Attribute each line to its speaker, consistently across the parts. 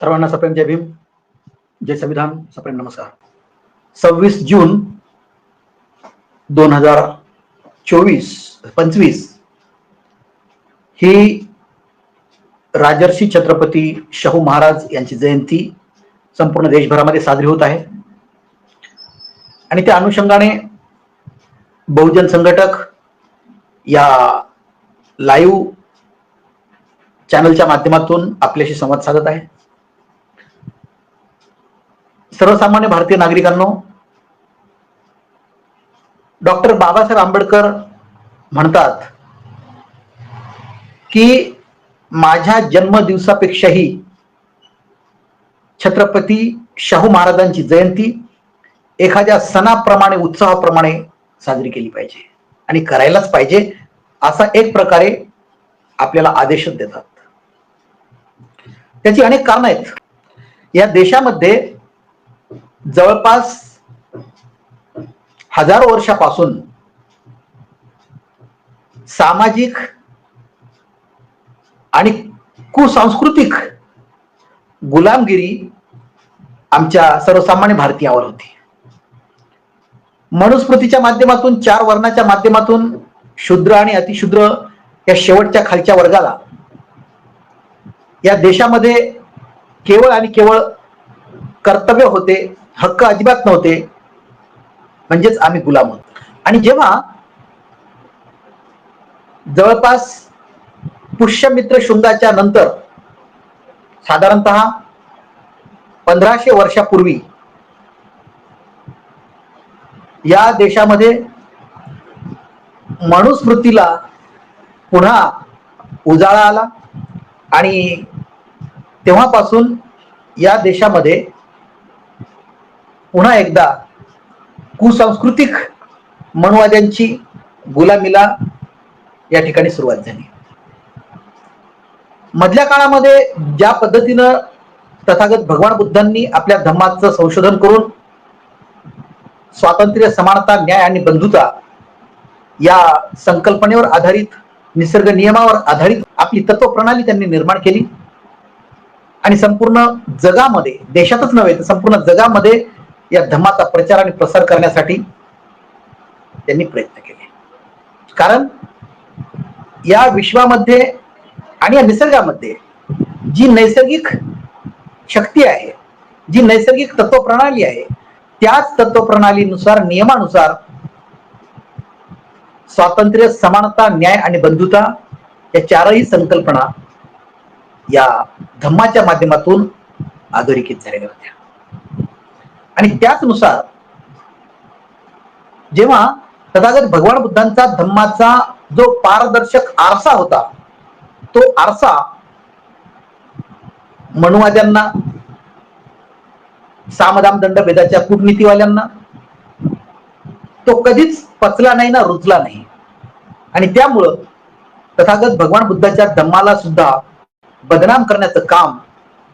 Speaker 1: सर्वांना सप्रेम जय भीम. जय संविधान सप्रेम नमस्कार. सव्वीस जून दोन हजार चोवीस पंचवीस ही राजर्षी छत्रपती शाहू महाराज यांची जयंती संपूर्ण देशभरामध्ये साजरी होत आहे. आणि त्या अनुषंगाने बहुजन संघटक या लाईव्ह चॅनलच्या माध्यमातून आपल्याशी संवाद साधत आहे. सर्वसामान्य भारतीय नागरिकांनो डॉक्टर बाबासाहेब आंबेडकर म्हणतात की माझ्या जन्मदिवसापेक्षाही छत्रपती शाहू महाराजांची जयंती एखाद्या सणाप्रमाणे उत्सवाप्रमाणे साजरी केली पाहिजे आणि करायलाच पाहिजे असा एक प्रकारे आपल्याला आदेशच देतात. त्याची अनेक कारण आहेत. या देशामध्ये जवळपास हजारो वर्षापासून सामाजिक आणि कुसांस्कृतिक गुलामगिरी आमच्या सर्वसामान्य भारतीयावर होती. मनुस्मृतीच्या माध्यमातून चार वर्णाच्या माध्यमातून शूद्र आणि अतिशूद्र या शेवटच्या खालच्या वर्गाला या देशामध्ये केवळ आणि केवळ कर्तव्य होते हक्क अजिबात नव्हते. म्हणजेच आम्ही गुलाम होतो. आणि जेव्हा जवळपास पुष्यमित्र शुंगाच्या नंतर साधारणत पंधराशे वर्षापूर्वी या देशामध्ये मनुस्मृतीला पुन्हा उजाळा आला आणि तेव्हापासून या देशामध्ये पुन्हा एकदा कुसांस्कृतिक मनवाद्यांची गुलामीला या ठिकाणी सुरुवात झाली. मधल्या काळामध्ये ज्या पद्धतीनं तथागत भगवान बुद्धांनी आपल्या धम्माचं संशोधन करून स्वातंत्र्य समानता न्याय आणि बंधुता या संकल्पनेवर आधारित निसर्ग नियमावर आधारित आपली तत्वप्रणाली त्यांनी निर्माण केली. आणि संपूर्ण जगामध्ये देशातच नव्हे तर संपूर्ण जगामध्ये या धम्माचा प्रचार आणि प्रसार करण्यासाठी त्यांनी प्रयत्न केले. कारण या विश्वामध्ये आणि या निसर्गामध्ये जी नैसर्गिक शक्ती आहे जी नैसर्गिक तत्वप्रणाली आहे त्याच तत्वप्रणालीनुसार नियमानुसार स्वातंत्र्य समानता न्याय आणि बंधुता या चारही संकल्पना या धम्माच्या माध्यमातून अधोरेखित झालेल्या होत्या. आणि त्याचनुसार जेव्हा तथागत भगवान बुद्धांचा धम्माचा जो पारदर्शक आरसा होता तो आरसा मनुवाद्यांना सामदाम दंड भेदाच्या कूटनीतीवाल्यांना तो कधीच पचला नाही ना रुचला नाही. आणि त्यामुळं तथागत भगवान बुद्धाच्या धम्माला सुद्धा बदनाम करण्याचं काम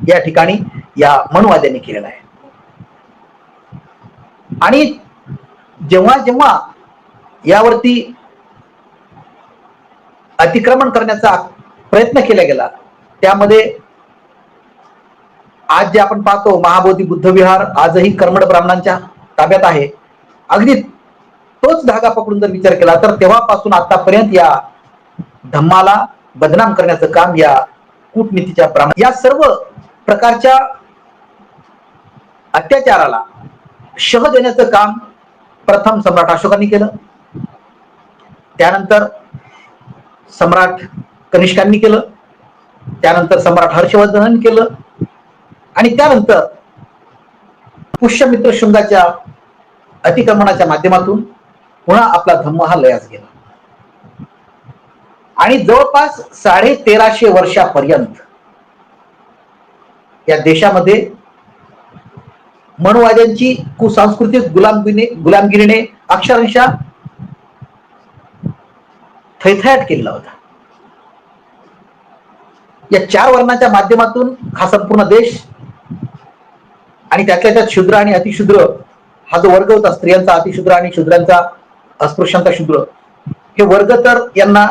Speaker 1: या ठिकाणी या मनुवाद्यांनी केलेलं आहे. आणि जेव्हा जेव्हा यावरती अतिक्रमण करण्याचा प्रयत्न केला गेला त्यामध्ये आज जे आपण पाहतो महाबोधी बुद्ध विहार आजही कर्मड ब्राह्मणांच्या ताब्यात आहे. अगदी तोच धागा पकडून जर विचार केला तर तेव्हापासून आतापर्यंत या धम्माला बदनाम करण्याचं काम या कूटनीतीच्या ब्राह्मण या सर्व प्रकारच्या अत्याचाराला शह देण्याचं काम प्रथम सम्राट अशोकांनी केलं. त्यानंतर सम्राट कनिष्कांनी केलं. त्यानंतर सम्राट हर्षवर्धनांनी केलं. आणि त्यानंतर पुष्यमित्र शृंगाच्या अतिक्रमणाच्या माध्यमातून पुन्हा आपला धम्म हा लयास गेला. आणि जवळपास साडे तेराशे वर्षापर्यंत या देशामध्ये मनुवाद्यांची कुसांस्कृतिक गुलामगिरीने गुलामगिरीने अक्षरशः थैथयाट केलेला होता. या चार वर्णाच्या माध्यमातून हा संपूर्ण देश आणि त्यातल्या त्यात शूद्र आणि अतिशूद्र हा जो वर्ग होता स्त्रियांचा अतिशूद्र आणि शूद्रांचा अस्पृश्यांचा शूद्र हे वर्ग तर यांना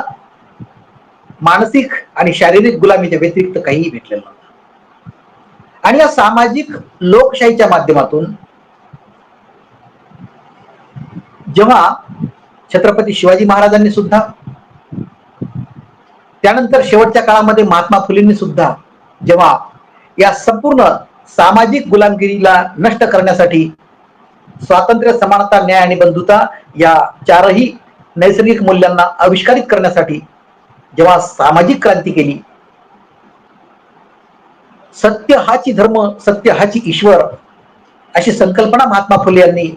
Speaker 1: मानसिक आणि शारीरिक गुलामीच्या व्यतिरिक्त काहीही भेटलेलं नव्हतं. आणि या सामाजिक लोकशाहीच्या माध्यमातून जेव्हा छत्रपती शिवाजी महाराजांनी सुद्धा त्यानंतर शेवटच्या काळामध्ये महात्मा फुलेंनी सुद्धा जेव्हा या संपूर्ण सामाजिक गुलामगिरीला नष्ट करण्यासाठी स्वातंत्र्य समानता न्याय आणि बंधुता या चारही नैसर्गिक मूल्यांना आविष्कारित करण्यासाठी जेव्हा सामाजिक क्रांती केली सत्य हाची धर्म सत्य हाची ईश्वर अशी संकल्पना महात्मा फुले यांनी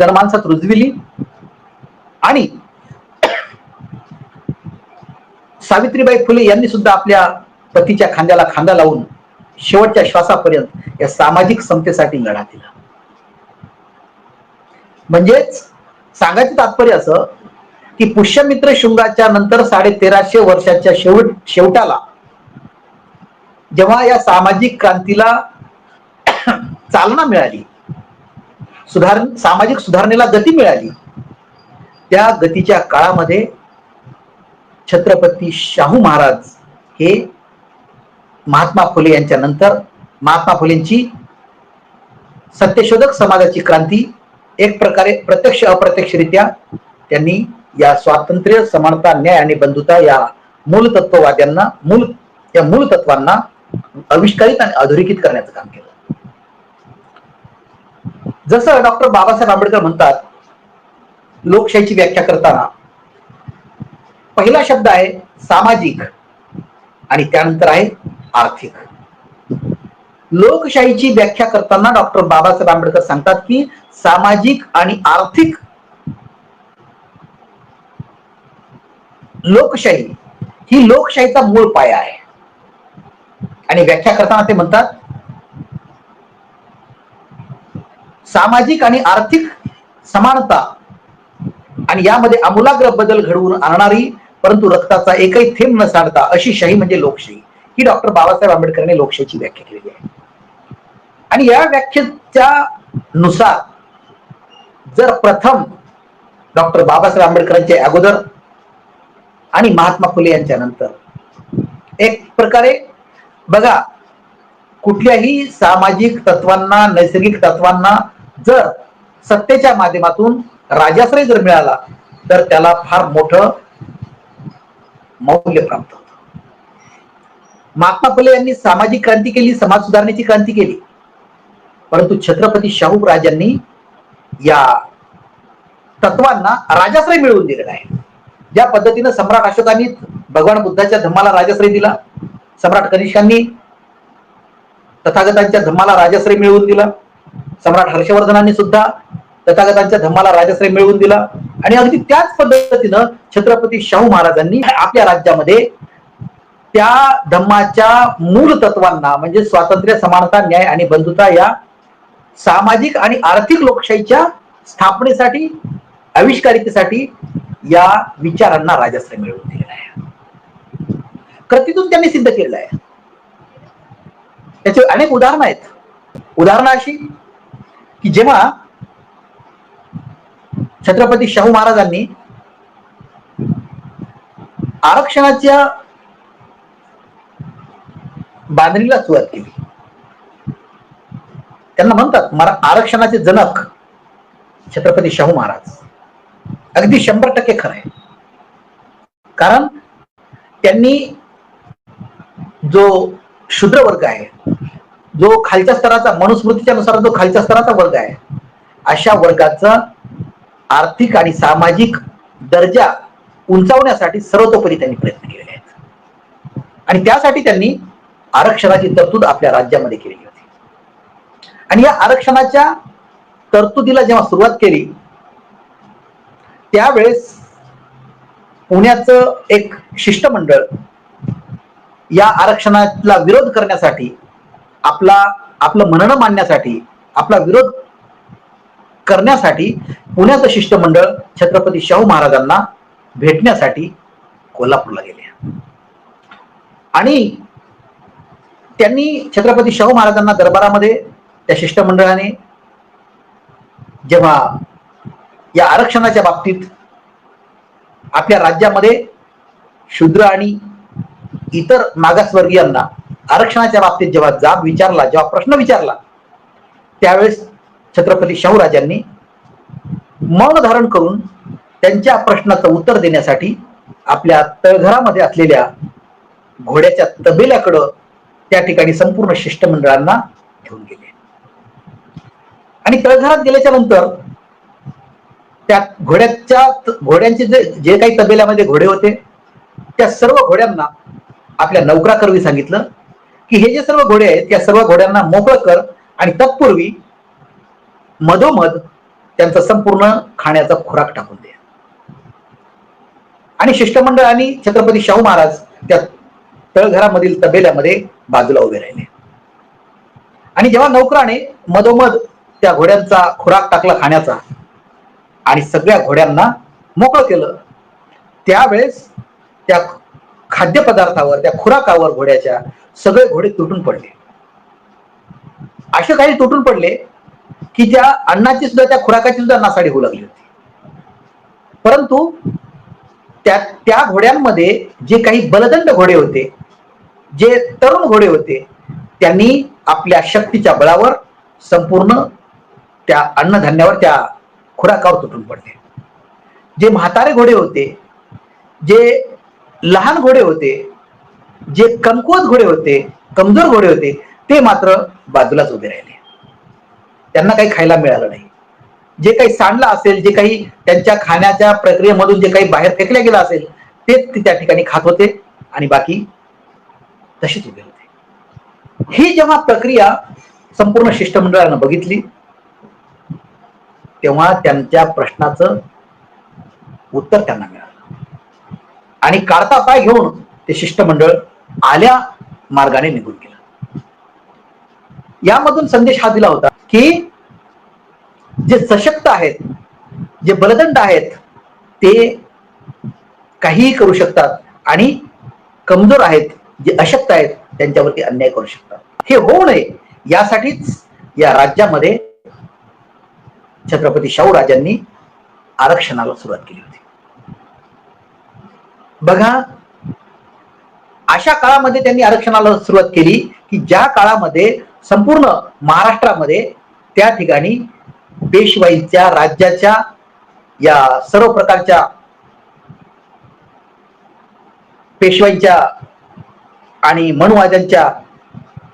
Speaker 1: जनमानसात रुजविली. आणि सावित्रीबाई फुले यांनी सुद्धा आपल्या पतीच्या खांद्याला खांदा लावून शेवटच्या श्वासापर्यंत या सामाजिक समतेसाठी लढा दिला. म्हणजेच सांगायचं तात्पर्य असं की पुष्यमित्र शुंगाच्या नंतर साडे तेराशे वर्षाच्या शेवट शेवटाला जेव्हा या सामाजिक क्रांतीला चालना मिळाली सुधार सामाजिक सुधारणेला गती मिळाली त्या गतीच्या काळामध्ये छत्रपती शाहू महाराज हे महात्मा फुले यांच्या नंतर महात्मा फुलेंची सत्यशोधक समाजाची क्रांती एक प्रकारे प्रत्यक्ष अप्रत्यक्षरित्या त्यांनी या स्वातंत्र्य समानता न्याय आणि बंधुता या मूल तत्ववाद्यांना मूल या मूल तत्वांना आविष्कारित आणि अधोरेखित करण्याचं काम केलं. जसं डॉक्टर बाबासाहेब आंबेडकर म्हणतात लोकशाहीची व्याख्या करताना पहिला शब्द आहे सामाजिक आणि त्यानंतर आहे आर्थिक. लोकशाहीची व्याख्या करताना डॉक्टर बाबासाहेब आंबेडकर सांगतात की सामाजिक आणि आर्थिक लोकशाही ही लोकशाहीचा मूळ पाया आहे. आणि व्याख्या करताना ते म्हणतात सामाजिक आणि आर्थिक समानता आणि यामध्ये आमूलाग्र बदल घडवून आणणारी परंतु रक्ताचा एकही थेंब न साडता अशी शाही म्हणजे लोकशाही. ही डॉक्टर बाबासाहेब आंबेडकरांनी लोकशाहीची व्याख्या केलेली आहे. आणि या व्याख्येच्या नुसार जर प्रथम डॉक्टर बाबासाहेब आंबेडकरांच्या अगोदर आणि महात्मा फुले यांच्या नंतर एक प्रकारे बघा कुठल्याही सामाजिक तत्वांना नैसर्गिक तत्वांना जर सत्तेच्या माध्यमातून राजाश्रय जर मिळाला तर त्याला फार मोठं मौल्य प्राप्त होत. महात्मा फुले यांनी सामाजिक क्रांती केली समाज सुधारणेची क्रांती केली. परंतु छत्रपती शाहू राजांनी या तत्वांना राजाश्रय मिळवून दिलेला आहे ज्या पद्धतीनं सम्राट अशोकांनी भगवान बुद्धाच्या धम्माला राजाश्रय दिला सम्राट कनिष्कांनी तथागतांच्या धम्माला राजश्रय मिळवून दिला. सम्राट हर्षवर्धनांनी सुद्धा तथागतांच्या धम्माला राजश्रय मिळवून दिला. आणि अगदी त्याच पद्धतीनं छत्रपती शाहू महाराजांनी आपल्या राज्यामध्ये त्या धम्माच्या मूळ तत्वांना म्हणजे स्वातंत्र्य समानता न्याय आणि बंधुता या सामाजिक आणि आर्थिक लोकशाहीच्या स्थापनेसाठी आविष्कारितेसाठी या विचारांना राजाश्रय मिळवून दिलेला आहे कृतीतून त्यांनी सिद्ध केलं आहे त्याचे अनेक उदाहरणं आहेत. उदाहरणं अशी की जेव्हा छत्रपती शाहू महाराजांनी आरक्षणाच्या बांधणीला सुरुवात केली. त्यांना म्हणतात मरा आरक्षणाचे जनक छत्रपती शाहू महाराज. अगदी शंभर टक्के खरं आहे. कारण त्यांनी जो शूद्र वर्ग आहे जो खालच्या स्तराचा मनुस्मृतीच्या नुसार जो खालच्या स्तराचा वर्ग आहे अशा वर्गाचा आर्थिक आणि सामाजिक दर्जा उंचावण्यासाठी सर्वतोपरी त्यांनी प्रयत्न केलेले आहेत. आणि त्यासाठी त्यांनी आरक्षणाची तरतूद आपल्या राज्यामध्ये केलेली होती. आणि या आरक्षणाच्या तरतुदीला जेव्हा सुरुवात केली त्यावेळेस पुण्याचं एक शिष्टमंडळ या आरक्षणाला विरोध करण्यासाठी आपला आपलं म्हणणं मांडण्यासाठी आपला विरोध करण्यासाठी पुण्याचं शिष्टमंडळ छत्रपती शाहू महाराजांना भेटण्यासाठी कोल्हापूरला गेले. आणि त्यांनी छत्रपती शाहू महाराजांना दरबारामध्ये त्या शिष्टमंडळाने जेव्हा या आरक्षणाच्या बाबतीत आपल्या राज्यामध्ये शूद्र आणि इतर मागासवर्गीयांना आरक्षणाच्या बाबतीत जेव्हा जाब विचारला जेव्हा प्रश्न विचारला त्यावेळेस छत्रपती शाहूराजांनी मौन धारण करून त्यांच्या प्रश्नाचं उत्तर देण्यासाठी आपल्या तळघरामध्ये असलेल्या घोड्याच्या तबेल्याकडं त्या ठिकाणी संपूर्ण शिष्टमंडळांना घेऊन गेले. आणि तळघरात गेल्याच्यानंतर त्या घोड्याच्या घोड्यांचे जे जे काही तबेल्यामध्ये घोडे होते त्या सर्व घोड्यांना आपल्या नौकराकरवी सांगितलं की हे जे सर्व घोडे आहेत त्या सर्व घोड्यांना मोकळं कर आणि तत्पूर्वी मधोमध त्यांचा संपूर्ण खाण्याचा खुराक टाकून दे. आणि शिष्टमंडळ आणि छत्रपती शाहू महाराज त्या तळघरामधील तबेल्यामध्ये बाजूला उभे राहिले. आणि जेव्हा नौकराने मधोमध त्या घोड्यांचा खुराक टाकला खाण्याचा आणि सगळ्या घोड्यांना मोकळं केलं त्यावेळेस त्या खाद्यपदार्थावर त्या खुराकावर घोड्याच्या सगळे घोडे तुटून पडले. असे काही तुटून पडले की ज्या अन्नाची सुद्धा त्या खुराकाची सुद्धा नासाडी होऊ लागली होती. परंतु त्या त्या घोड्यांमध्ये जे काही बलदंड घोडे होते जे तरुण घोडे होते त्यांनी आपल्या शक्तीच्या बळावर संपूर्ण त्या अन्नधान्यावर त्या खुराकावर तुटून पडले. जे म्हातारे घोडे होते जे लहान घोडे होते जे कमकुवत घोडे होते कमजोर घोडे होते ते मात्र बाजूलाच उभे राहिले. त्यांना काही खायला मिळालं नाही. जे काही सांडलं असेल जे काही त्यांच्या खाण्याच्या प्रक्रियेमधून जे काही बाहेर फेकल्या गेलं असेल तेच ते त्या ठिकाणी खात होते आणि बाकी तशीच उभे होते. ही जेव्हा प्रक्रिया संपूर्ण शिष्टमंडळानं बघितली तेव्हा त्यांच्या प्रश्नाचं उत्तर त्यांना मिळालं. आणि काढता पाय घेऊन ते शिष्टमंडळ आल्या मार्गाने निघून गेलं. यामधून संदेश हा दिला होता की जे सशक्त आहेत जे बलदंड आहेत ते काहीही करू शकतात आणि कमजोर आहेत जे अशक्त आहेत त्यांच्यावरती अन्याय करू शकतात. हे होऊ नये यासाठीच या राज्यामध्ये छत्रपती शाहू राजांनी आरक्षणाला सुरुवात केली होती. बघा अशा काळामध्ये त्यांनी आरक्षणाला सुरुवात केली की ज्या काळामध्ये संपूर्ण महाराष्ट्रामध्ये त्या ठिकाणी पेशवाईच्या राज्याच्या या सर्व प्रकारच्या पेशवाईच्या आणि मनुवाद्यांच्या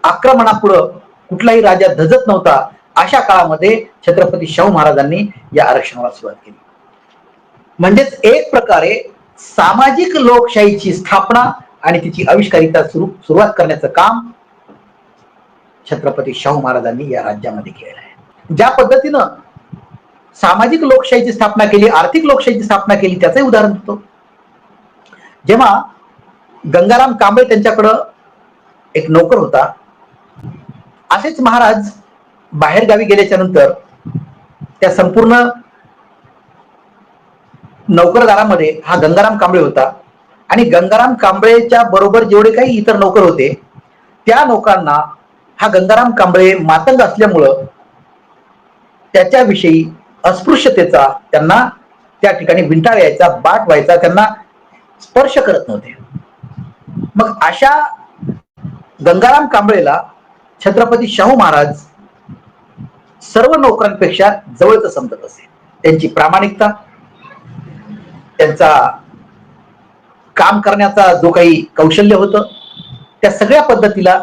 Speaker 1: आक्रमणापुढं कुठलाही राजा धजत नव्हता अशा काळामध्ये छत्रपती शाहू महाराजांनी या आरक्षणाला सुरुवात केली. म्हणजेच एक प्रकारे सामाजिक लोकशाहीची स्थापना आणि तिची आविष्कारिता सुरू सुरुवात करण्याचं काम छत्रपती शाहू महाराजांनी या राज्यामध्ये केलेलं आहे. ज्या पद्धतीनं सामाजिक लोकशाहीची स्थापना केली आर्थिक लोकशाहीची स्थापना केली त्याचंही उदाहरण देतो जेव्हा गंगाराम कांबळे त्यांच्याकडं एक नोकर होता असेच महाराज बाहेर गावी गेल्याच्यानंतर त्या संपूर्ण नौकरदारामध्ये हा गंगाराम कांबळे होता. आणि गंगाराम कांबळेच्या बरोबर जेवढे काही इतर नोकर होते त्या नोकरांना हा गंगाराम कांबळे मातंग असल्यामुळं त्याच्याविषयी अस्पृश्यतेचा त्यांना त्या ठिकाणी विंटाळ यायचा बाट व्हायचा त्यांना स्पर्श करत नव्हते. मग अशा गंगाराम कांबळेला छत्रपती शाहू महाराज सर्व नोकरांपेक्षा जवळच समजत असे. त्यांची प्रामाणिकता त्यांचा काम करण्याचा जो काही कौशल्य होतं त्या सगळ्या पद्धतीला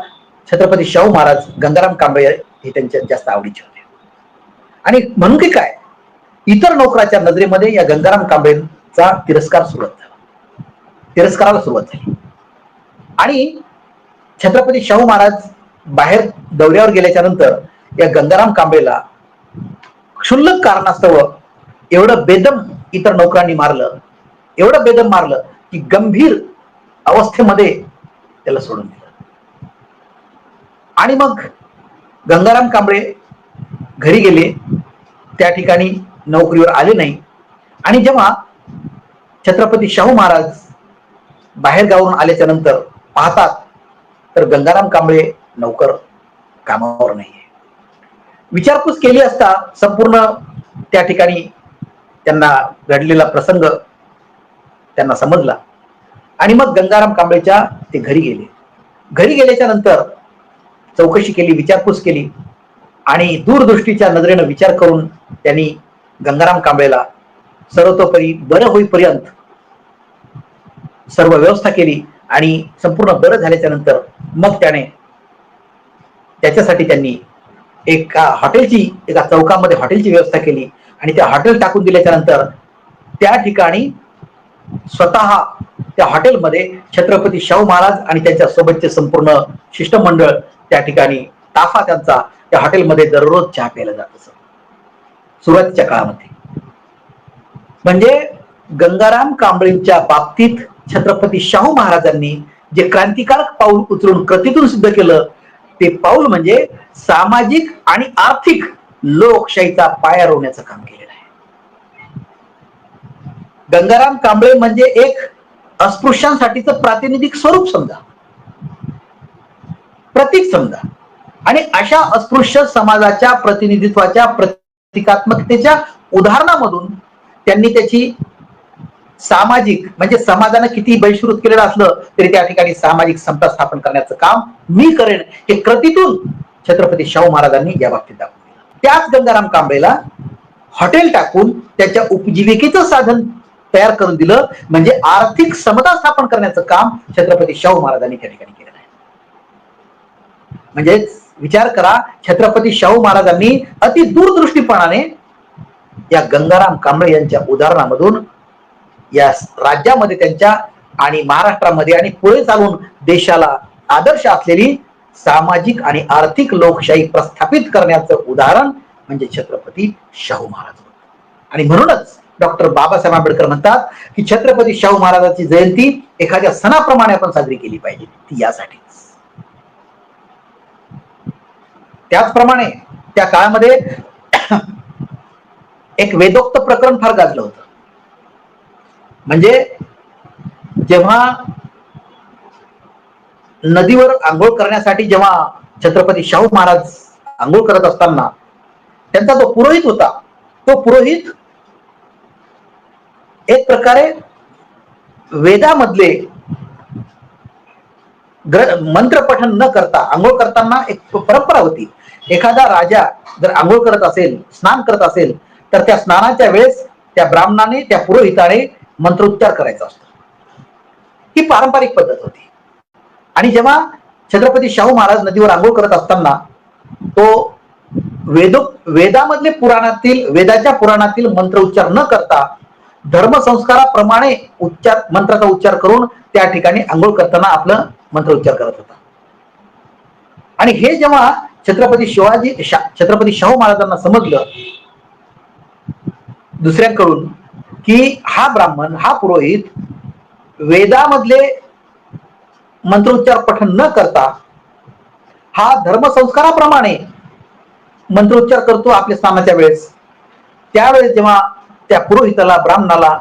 Speaker 1: छत्रपती शाहू महाराज गंगाराम कांबळे हे त्यांच्या जास्त आवडीचे होते. आणि म्हणून की काय इतर नोकराच्या नजरेमध्ये या गंगाराम कांबळेचा तिरस्कार सुरुवात झाला. तिरस्काराला सुरुवात झाली. आणि छत्रपती शाहू महाराज बाहेर दौऱ्यावर गेल्याच्यानंतर या गंगाराम कांबळेला क्षुल्लक कारणास्तव एवढं बेदम इतर नोकरांनी मारलं एवढं बेदम मारलं की गंभीर अवस्थेमध्ये त्याला सोडून दिलं. आणि मग गंगाराम कांबळे घरी गेले त्या ठिकाणी नोकरीवर आले नाही. आणि जेव्हा छत्रपती शाहू महाराज बाहेर गावून आल्याच्यानंतर पाहतात तर गंगाराम कांबळे नोकर कामावर नाहीये. विचारपूस केली असता संपूर्ण त्या ठिकाणी त्यांना घडलेला प्रसंग त्यांना समजला. आणि मग गंगाराम कांबळेच्या ते घरी गेले. घरी गेल्याच्यानंतर चौकशी केली विचारपूस केली आणि दूरदृष्टीच्या नजरेनं विचार करून त्यांनी गंगाराम कांबळेला सर्वतोपरी बरं होईपर्यंत सर्व व्यवस्था केली आणि संपूर्ण बरं झाल्याच्यानंतर मग त्याने त्याच्यासाठी त्यांनी एका हॉटेलची एका चौकामध्ये हॉटेलची व्यवस्था केली. आणि त्या हॉटेल टाकून दिल्याच्या नंतर त्या ठिकाणी स्वतः त्या हॉटेलमध्ये छत्रपती शाहू महाराज आणि त्यांच्या सोबतचे संपूर्ण शिष्टमंडळ त्या ठिकाणी ताफा त्यांचा त्या हॉटेलमध्ये दररोज चहा प्यायला जात असत. सुरुवातीच्या काळामध्ये. म्हणजे गंगाराम कांबळेंच्या बाबतीत छत्रपती शाहू महाराजांनी जे क्रांतिकारक पाऊल उचलून कृतीतून सिद्ध केलं ते पाऊल म्हणजे सामाजिक आणि आर्थिक लोकशाहीचा पाया रोवण्याचं काम केलेलं आहे. गंगाराम कांबळे म्हणजे एक अस्पृश्यांसाठीच प्रातिनिधिक स्वरूप समजा. प्रतीक समजा. आणि अशा अस्पृश्य समाजाच्या प्रतिनिधित्वाच्या प्रतिकात्मकतेच्या उदाहरणामधून त्यांनी त्याची सामाजिक म्हणजे समाजानं किती बहिष्कृत केलेलं असलं तरी त्या ठिकाणी सामाजिक समता स्थापन करण्याचं काम मी करेन हे कृतीतून छत्रपती शाहू महाराजांनी या बाबतीत दाखवलं. त्याच गंगाराम कांबळेला हॉटेल टाकून त्याच्या उपजीविकेचं साधन तयार करून दिलं. म्हणजे आर्थिक समता स्थापन करण्याचं काम छत्रपती शाहू महाराजांनी त्या ठिकाणी केलेलं आहे. म्हणजे विचार करा छत्रपती शाहू महाराजांनी अति दूरदृष्टीपणाने या गंगाराम कांबळे यांच्या उदाहरणामधून या राज्यामध्ये त्यांच्या आणि महाराष्ट्रामध्ये आणि पुढे चालून देशाला आदर्श असलेली सामाजिक आणि आर्थिक लोकशाही प्रस्थापित करण्याचं उदाहरण म्हणजे छत्रपती शाहू महाराज. आणि म्हणूनच डॉक्टर बाबासाहेब आंबेडकर म्हणतात की छत्रपती शाहू महाराजांची जयंती एखाद्या सणाप्रमाणे आपण साजरी केली पाहिजे. ती यासाठी. त्याचप्रमाणे त्या काळामध्ये एक वेदोक्त प्रकरण फार गाजलं होतं. म्हणजे जेव्हा नदीवर आंघोळ करण्यासाठी जेव्हा छत्रपती शाहू महाराज आंघोळ करत असताना त्यांचा जो पुरोहित होता तो पुरोहित एक प्रकारे वेदामधले मंत्र पठन न करता आंघोळ करताना एक परंपरा होती. एखादा राजा जर आंघोळ करत असेल स्नान करत असेल तर त्या स्नानाच्या वेळेस त्या ब्राह्मणाने त्या पुरोहिताने मंत्रोच्चार करायचा असतो. ही पारंपरिक पद्धत होती. आणि जेव्हा छत्रपती शाहू महाराज नदीवर आंघोळ करत असताना तो वेदो वेदामधले पुराणातील वेदाच्या पुराणातील मंत्र उच्चार न करता धर्मसंस्काराप्रमाणे उच्चार मंत्राचा उच्चार करून त्या ठिकाणी आंघोळ करताना आपलं मंत्र उच्चार करत होता. आणि हे जेव्हा छत्रपती शिवाजी छत्रपती शाहू महाराजांना समजलं दुसऱ्यांकडून की हा ब्राह्मण हा पुरोहित वेदामधले मंत्रोच्चार पठन न करता हा धर्मसंस्काराप्रमाणे मंत्रोच्चार करतो आपल्या स्नानाच्या वेळेस. त्यावेळेस जेव्हा त्या पुरोहिताला ब्राह्मणाला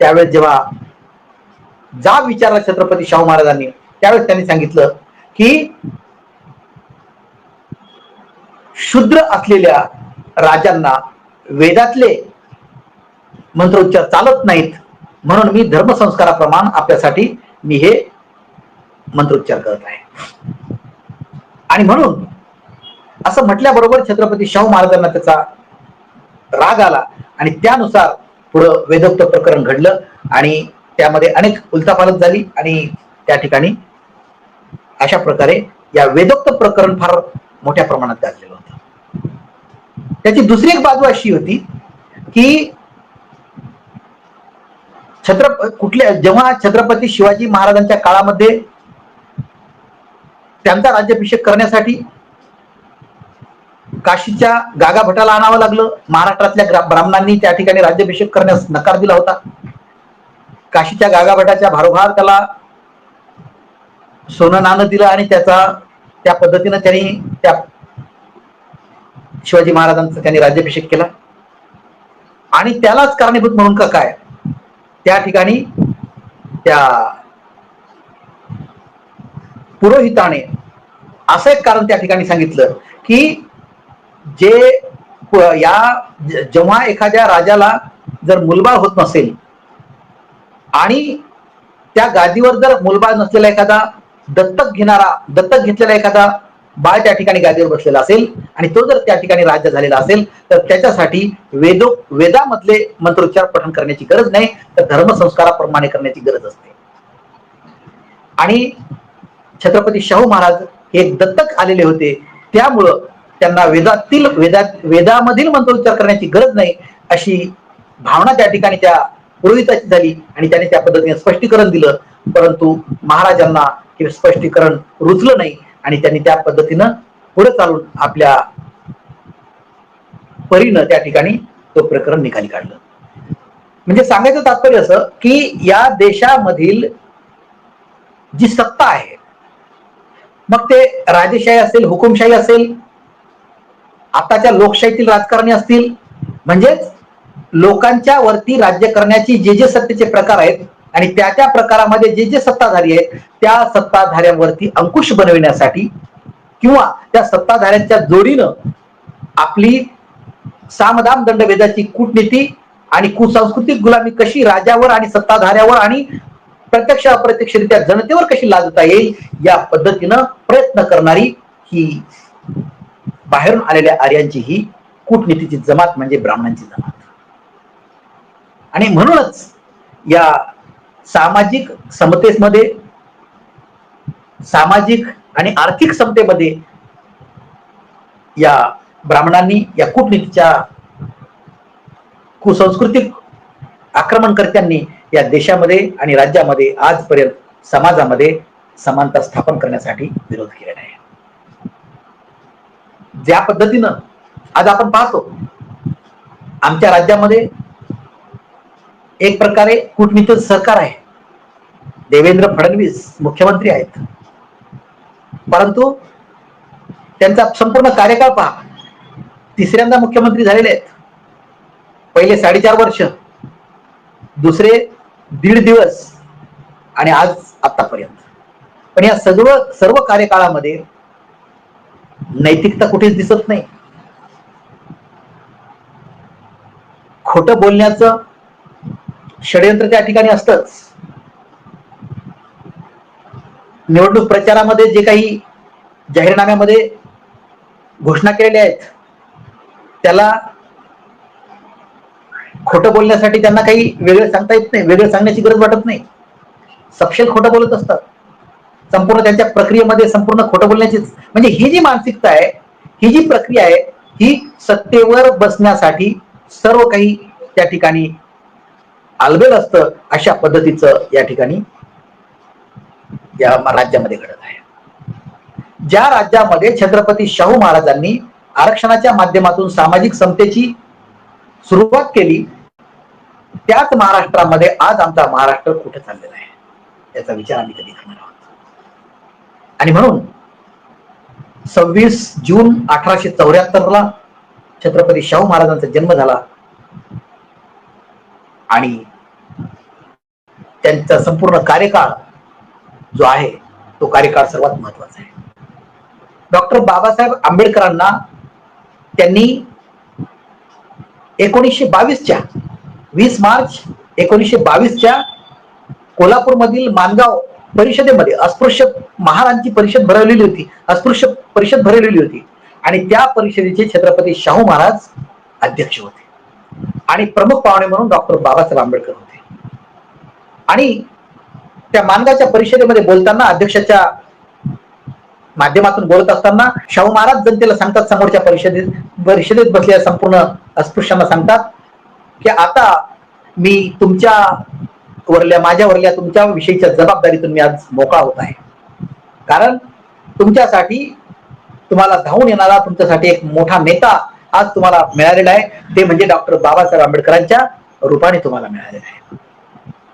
Speaker 1: त्यावेळेस जेव्हा जाब विचारला छत्रपती शाहू महाराजांनी त्यावेळेस त्यांनी सांगितलं की शूद्र असलेल्या राजांना वेदातले मंत्रोच्चार चालत नाहीत. म्हणून मी धर्मसंस्काराप्रमाण आपल्यासाठी मी हे मंत्रोच्चार करत आहे. आणि म्हणून असं म्हटल्याबरोबर छत्रपती शाहू महाराजांना त्याचा राग आला आणि त्यानुसार पुढं वेदोक्त प्रकरण घडलं आणि त्यामध्ये अनेक उलथापालत झाली आणि त्या ठिकाणी अशा प्रकारे या वेदोक्त प्रकरण फार मोठ्या प्रमाणात गाजलेलं होतं. त्याची दुसरी एक बाजू अशी होती की छत्रप कुठल्या जेव्हा छत्रपती शिवाजी महाराजांच्या काळामध्ये त्यांचा राज्याभिषेक करण्यासाठी काशीच्या गागा भटाला आणावं लागलं. महाराष्ट्रातल्या ब्राह्मणांनी त्या ठिकाणी राज्याभिषेक करण्यास नकार दिला होता. काशीच्या गागा भटाच्या भारोभार त्याला सोनं नाणं दिलं आणि त्याचा त्या पद्धतीनं त्यांनी त्या शिवाजी महाराजांचा त्यांनी राज्याभिषेक केला. आणि त्यालाच कारणीभूत म्हणून का काय? त्या ठिकाणी त्या पुरोहिताने असं एक कारण त्या ठिकाणी सांगितलं की जे या जेव्हा एखाद्या राजाला जर मुलबाळ होत नसेल आणि त्या गादीवर जर मुलबाळ नसलेला एखादा दत्तक घेणारा दत्तक घेतलेला एखादा बाळ त्या ठिकाणी गादीवर बसलेला असेल आणि तो जर त्या ठिकाणी राज्य झालेला असेल तर त्याच्यासाठी वेदो वेदामधले मंत्रोच्चार पठण करण्याची गरज नाही तर धर्मसंस्काराप्रमाणे करण्याची गरज असते. आणि छत्रपती शाहू महाराज हे दत्तक आलेले होते. त्यामुळं त्यांना वेदातील वेदात वेदामधील मंत्रोच्चार करण्याची गरज नाही अशी भावना त्या ठिकाणी त्या पुरोहिताची झाली आणि त्याने त्या पद्धतीने स्पष्टीकरण दिलं. परंतु महाराजांना हे स्पष्टीकरण रुचलं नाही आणि त्यांनी त्या पद्धतीनं पुढे चालून आपल्या परीनं त्या ठिकाणी तो प्रकरण निकाली काढलं. म्हणजे सांगायचं तात्पर्य असं की या देशामधील जी सत्ता आहे मग ते राजेशाही असेल हुकुमशाही असेल आताच्या लोकशाहीतील राजकारणी असतील. म्हणजेच लोकांच्या वरती राज्य करण्याची जे जे सत्तेचे प्रकार आहेत आणि त्या त्या प्रकारामध्ये जे जे सत्ताधारी आहेत त्या सत्ताधाऱ्यांवरती अंकुश बनविण्यासाठी किंवा त्या सत्ताधाऱ्यांच्या जोडीनं आपली सामदाम दंडभेदाची कूटनीती आणि कुसांस्कृतिक गुलामी कशी राजावर आणि सत्ताधाऱ्यावर आणि प्रत्यक्ष अप्रत्यक्षरित्या जनतेवर कशी लादता येईल या पद्धतीनं प्रयत्न करणारी ही बाहेरून आलेल्या आर्यांची ही कूटनीतीची जमात म्हणजे ब्राह्मणांची जमात. आणि म्हणूनच या सामाजिक समतेमध्ये सामाजिक आणि आर्थिक समतेमध्ये या ब्राह्मणांनी या कूटनीतीच्या कुसंस्कृतिक आक्रमणकर्त्यांनी या देशामध्ये आणि राज्यामध्ये आजपर्यंत समाजामध्ये समानता स्थापन करण्यासाठी विरोध केलेला आहे. ज्या पद्धतीनं आज आपण पाहतो आमच्या राज्यामध्ये एक प्रकारे कूटनीतिक सरकार आहे. देवेंद्र फडणवीस मुख्यमंत्री आहेत. परंतु त्यांचा संपूर्ण कार्यकाळ पहा. तिसऱ्यांदा मुख्यमंत्री झालेले आहेत. पहिले साडेचार वर्ष. दुसरे दीड दिवस आणि आज आतापर्यंत. पण या सर्व सर्व कार्यकाळामध्ये नैतिकता कुठेच दिसत नाही. खोट बोलण्याचं षडयंत्र त्या ठिकाणी असतच. निवडणूक प्रचारामध्ये जे काही जाहीरनाम्यामध्ये घोषणा केलेल्या आहेत त्याला खोटं बोलण्यासाठी त्यांना काही वेगळं सांगता येत नाही वेगळं सांगण्याची गरज वाटत नाही. सपशेल खोटं बोलत असतात. संपूर्ण त्यांच्या प्रक्रियेमध्ये संपूर्ण खोटं बोलण्याचीच म्हणजे ही जी मानसिकता आहे ही जी प्रक्रिया आहे ही सत्तेवर बसण्यासाठी सर्व काही त्या ठिकाणी आलबेल असतं अशा पद्धतीचं या ठिकाणी या राज्यामध्ये घडत आहे. ज्या राज्यामध्ये छत्रपती शाहू महाराजांनी आरक्षणाच्या माध्यमातून सामाजिक समतेची सुरुवात केली त्याच महाराष्ट्रामध्ये आज आमचा महाराष्ट्र कुठे चाललेला आहे? याचा विचार आम्ही कधी करणार आहोत? आणि म्हणून सव्वीस जून अठराशे चौऱ्याहत्तरला छत्रपती शाहू महाराजांचा जन्म झाला. आणि त्यांचा संपूर्ण कार्यकाळ जो आहे तो कार्यकाळ सर्वात महत्त्वाचा आहे. डॉक्टर बाबासाहेब आंबेडकरांना त्यांनी एकोणीसशे बावीसच्या वीस मार्च एकोणीसशे बावीसच्या कोल्हापूरमधील मानगाव परिषदेमध्ये अस्पृश्य महारांची परिषद भरवलेली होती. अस्पृश्य परिषद भरवलेली होती. आणि त्या परिषदेचे छत्रपती शाहू महाराज अध्यक्ष होते. आणि प्रमुख पाहुणे म्हणून डॉक्टर बाबासाहेब आंबेडकर होते. आणि त्या मानगावच्या परिषदेमध्ये बोलताना अध्यक्षाच्या माध्यमातून बोलत असताना शाहू महाराज जनतेला सांगतात समोरच्या परिषदेत परिषदेत बसलेल्या संपूर्ण अस्पृश्यांना सांगतात की आता मी तुमच्या वरल्या माझ्या वरल्या तुमच्या विषयीच्या जबाबदारीतून मी आज मोकळा होत आहे. कारण तुमच्यासाठी तुम्हाला धावून येणारा तुमच्यासाठी एक मोठा नेता आज तुम्हाला मिळालेला आहे. ते म्हणजे डॉक्टर बाबासाहेब आंबेडकरांच्या रूपाने तुम्हाला मिळालेला आहे.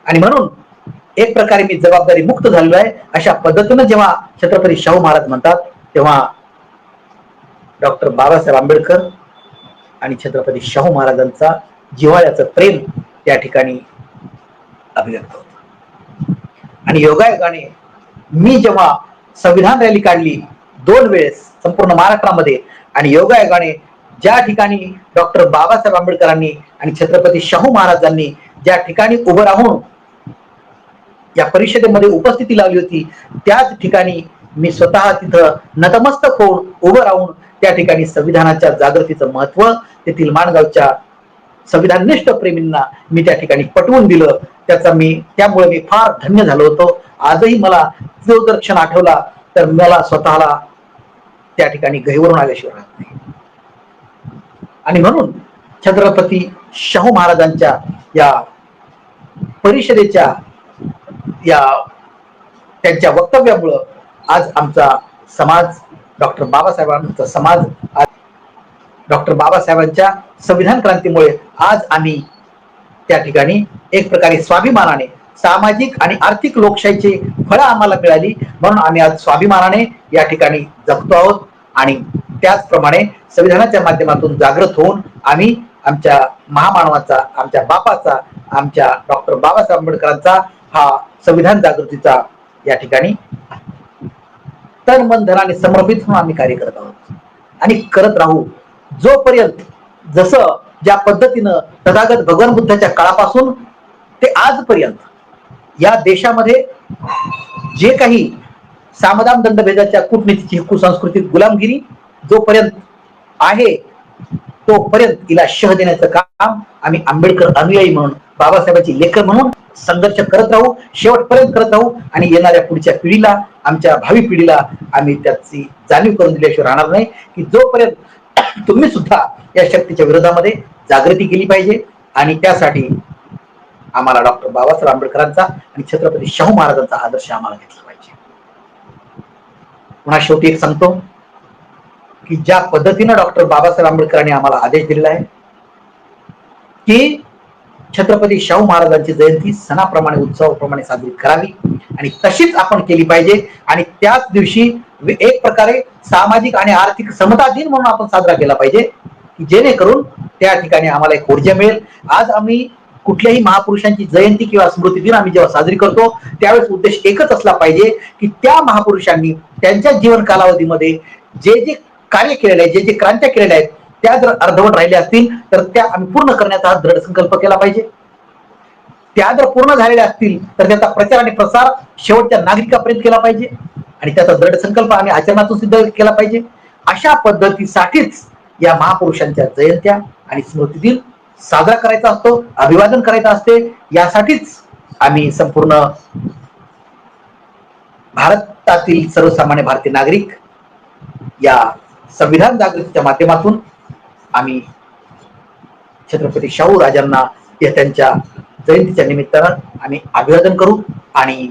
Speaker 1: आणि म्हणून एक प्रकारे मी जबाबदारी मुक्त झालेलो आहे. अशा पद्धतीनं जेव्हा छत्रपती शाहू महाराज म्हणतात तेव्हा डॉक्टर बाबासाहेब आंबेडकर आणि छत्रपती शाहू महाराजांचा जिव्हाळ्याचं प्रेम त्या ठिकाणी अभिव्यक्त होत. आणि योगायोगाने मी जेव्हा संविधान रॅली काढली दोन वेळेस संपूर्ण महाराष्ट्रामध्ये आणि योगायोगाने ज्या ठिकाणी डॉक्टर बाबासाहेब आंबेडकरांनी आणि छत्रपती शाहू महाराजांनी ज्या ठिकाणी उभं राहून या परिषदेमध्ये उपस्थिती लावली होती. त्याच ठिकाणी मी स्वतः तिथं नतमस्तक होऊन उभं राहून त्या ठिकाणी संविधानाच्या जागृतीचं महत्त्व तेथील माणगावच्या संविधाननिष्ठ प्रेमींना मी त्या ठिकाणी पटवून दिलं. त्याचा मी त्यामुळे मी फार धन्य झालो होतो. आजही मला जो जर क्षण आठवला तर मला स्वतःला त्या ठिकाणी गहिवरून आल्याशिवाय राहत नाही. आणि म्हणून छत्रपती शाहू महाराजांच्या या परिषदेच्या या त्यांच्या वक्तव्यामुळं आज आमचा समाज डॉक्टर बाबासाहेबांचा समाज आज डॉक्टर बाबासाहेबांच्या संविधान क्रांतीमुळे आज आम्ही त्या ठिकाणी एक प्रकारे स्वाभिमानाने सामाजिक आणि आर्थिक लोकशाहीची फळं आम्हाला मिळाली. म्हणून आम्ही आज स्वाभिमानाने या ठिकाणी जगतो आहोत आणि त्याचप्रमाणे संविधानाच्या माध्यमातून जागृत होऊन आम्ही आमच्या महामानवाचा आमच्या बापाचा आमच्या डॉक्टर बाबासाहेब आंबेडकरांचा हा संविधान जागृतीचा या ठिकाणी तन मन धनाने समर्पित म्हणून आम्ही कार्य करत आहोत. आणि करत राहू जोपर्यंत जसं ज्या पद्धतीनं तथागत भगवान बुद्धाच्या काळापासून ते आजपर्यंत या देशामध्ये जे काही सामदाम दंडभेदाच्या कूटनीतीची कुसंस्कृतीत गुलामगिरी जोपर्यंत आहे तोपर्यंत तिला शह देण्याचं काम आम्ही आंबेडकर अनुयायी म्हणून बाबासाहेबांची लेखक म्हणून संघर्ष करत राहू शेवटपर्यंत करत राहू आणि येणाऱ्या पुढच्या पिढीला आमच्या भावी पिढीला आम्ही त्याची जाणीव करून दिल्याशिवाय राहणार नाही. की जोपर्यंत तुम्ही सुद्धा या शक्तीच्या विरोधामध्ये जागृती केली पाहिजे आणि त्यासाठी आम्हाला डॉक्टर बाबासाहेब आंबेडकरांचा आणि छत्रपती शाहू महाराजांचा आदर्श आम्हाला घेतला पाहिजे. पुन्हा शेवटी एक सांगतो की ज्या पद्धतीनं डॉक्टर बाबासाहेब आंबेडकरांनी आम्हाला आदेश दिलेला आहे की छत्रपती शाहू महाराजांची जयंती सणाप्रमाणे उत्सवाप्रमाणे साजरी करावी. आणि तशीच आपण केली पाहिजे. आणि त्याच दिवशी एक प्रकारे सामाजिक आणि आर्थिक समता दिन म्हणून आपण साजरा केला पाहिजे जेणेकरून त्या ठिकाणी आम्हाला एक ऊर्जा मिळेल. आज आम्ही कुठल्याही महापुरुषांची जयंती किंवा स्मृती दिन आम्ही जेव्हा साजरी करतो त्यावेळेस उद्देश एकच असला पाहिजे की त्या महापुरुषांनी त्यांच्या जीवन कालावधीमध्ये जे जे कार्य केलेले आहे जे जे क्रांत्या केलेल्या आहेत त्या जर अर्धवट राहिल्या असतील तर त्या आम्ही पूर्ण करण्याचा दृढ संकल्प केला पाहिजे. त्या जर पूर्ण झालेल्या असतील तर त्याचा प्रचार आणि प्रसार शेवटच्या नागरिकापर्यंत केला पाहिजे. आणि त्याचा दृढ संकल्प आम्ही आचरणातून सिद्ध केला पाहिजे. अशा पद्धतीसाठीच या महापुरुषांच्या जयंत्या आणि स्मृती साजरा करायचा असतो अभिवादन करायचं असते. यासाठीच आम्ही संपूर्ण भारतातील सर्वसामान्य भारतीय नागरिक या संविधान जागृतीच्या माध्यमातून आम्ही छत्रपती शाहू राजांना या त्यांच्या जयंतीच्या निमित्तानं आम्ही अभिवादन करू आणि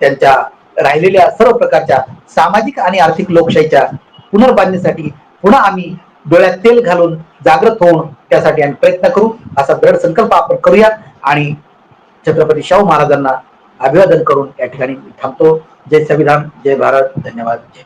Speaker 1: त्यांच्या राहिलेल्या सर्व प्रकारच्या सामाजिक आणि आर्थिक लोकशाहीच्या पुनर्बांधणीसाठी पुन्हा आम्ही डोळ्यात तेल घालून जागृत होऊन त्यासाठी आम्ही प्रयत्न करू असा दृढ संकल्प आपण करूया आणि छत्रपती शाहू महाराजांना अभिवादन करून या ठिकाणी थांबतो. जय संविधान जय भारत धन्यवाद जय